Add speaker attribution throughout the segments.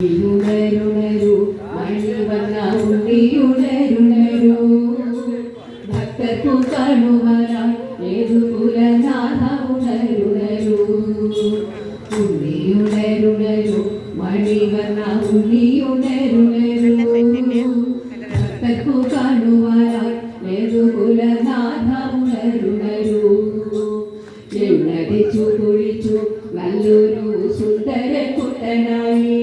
Speaker 1: ഉണരുണരു മണിവന്ന ഉണ്ണിയുണരുണരു ഭക്തർക്കു കാണുവാനായി ഏതു കുലനാഥ ഉണരുണരു ഉണ്ണിയുണരുണരു മണിവന്ന ഉണ്ണിയുണരുണരു കുഴിച്ചു നല്ലൊരു സുന്ദര കുട്ടനായി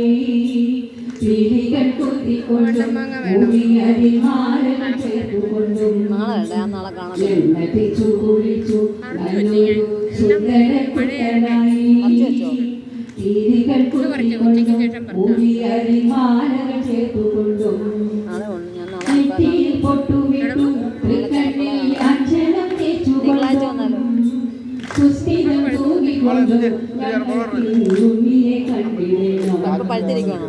Speaker 1: ചിരികൾ കുത്തിക്കൊണ്ടും ഭൂമിയതിമാരകൾ ചേർത്തുകൊണ്ടും എണ്ണടിച്ചു കുഴിച്ചു നല്ലൊരു സുന്ദര കുട്ടനായി ചിരികൾ കുത്തിക്കൊണ്ടും ഭൂമിയതിമാരകൾ
Speaker 2: നമുക്ക് പഴുത്തിരിക്കണോ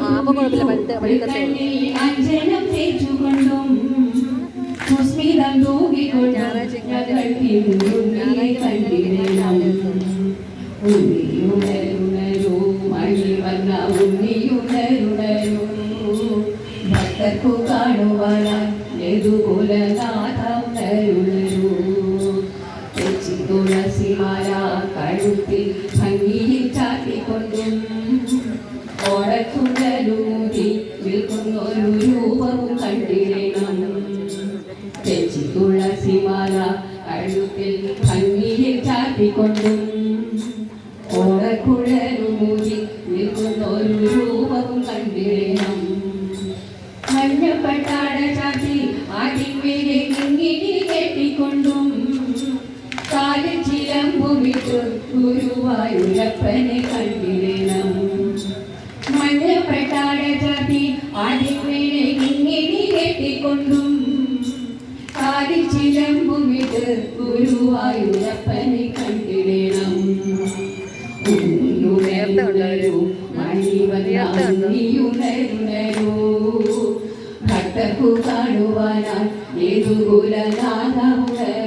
Speaker 2: ആ അപ്പോൾ കുഴപ്പമില്ല. പഴുത്ത പഴുക്കത്തേ
Speaker 1: തൃക്കണ്ണിൽ അഞ്ജനം തേച്ചുകൊണ്ടും നിൽക്കുന്നൊരു കണ്ടിരേണം തെച്ചി കഴുത്തിൽ ഭംഗിയിൽ ചാട്ടിക്കൊണ്ടും ഓടക്കുഴലൂരി നിൽക്കുന്നൊരു രൂപവും കണ്ടിരേണം മഞ്ഞപ്പട്ടാട ചാത്തി ആട്ടിൻവേരെ കിങ്ങിണി കെട്ടിക്കൊണ്ടും കാലിൽ ചിലമ്പുമിട്ടു ഗുരുവായൂരപ്പനെ കണ്ടിടണം കെട്ടിക്കൊണ്ടും കാലിൽ ചിലമ്പുമിട്ട് ഗുരുവായൂരപ്പനെ കണ്ടിടണം. ഭക്തർക്കു കാണുവാനായി ഏതുകുലനാഥ ഉണരുണരു